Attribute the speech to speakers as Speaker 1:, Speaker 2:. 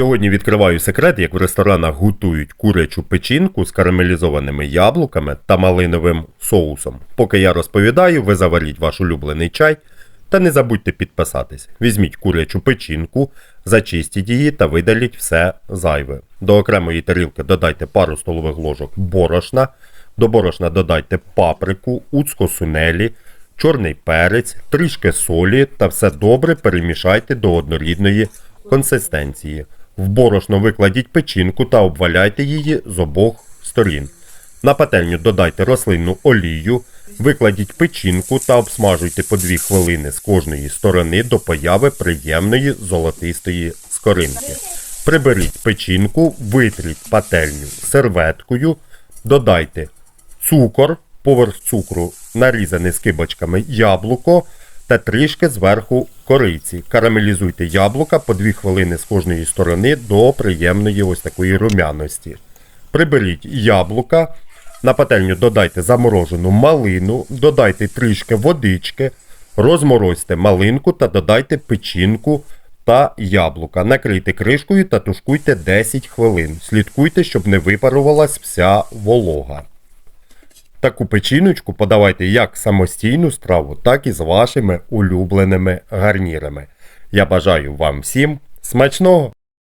Speaker 1: Сьогодні відкриваю секрет, як в ресторанах готують курячу печінку з карамелізованими яблуками та малиновим соусом. Поки я розповідаю, ви заваріть ваш улюблений чай та не забудьте підписатись. Візьміть курячу печінку, зачистіть її та видаліть все зайве. До окремої тарілки додайте пару столових ложок борошна, до борошна додайте паприку, уцко-сунелі, чорний перець, трішки солі та все добре перемішайте до однорідної консистенції. В борошно викладіть печінку та обваляйте її з обох сторін. На пательню додайте рослинну олію, викладіть печінку та обсмажуйте по 2 хвилини з кожної сторони до появи приємної золотистої скоринки. Приберіть печінку, витріть пательню серветкою, додайте цукор, поверх цукру нарізане скибочками яблуко та трішки зверху кориці. Карамелізуйте яблука по 2 хвилини з кожної сторони до приємної ось такої румяності. Приберіть яблука, на пательню додайте заморожену малину, додайте трішки водички, розморозьте малинку та додайте печінку та яблука. Накрийте кришкою та тушкуйте 10 хвилин. Слідкуйте, щоб не випарувалась вся волога. Таку печіночку подавайте як самостійну страву, так і з вашими улюбленими гарнірами. Я бажаю вам всім смачного!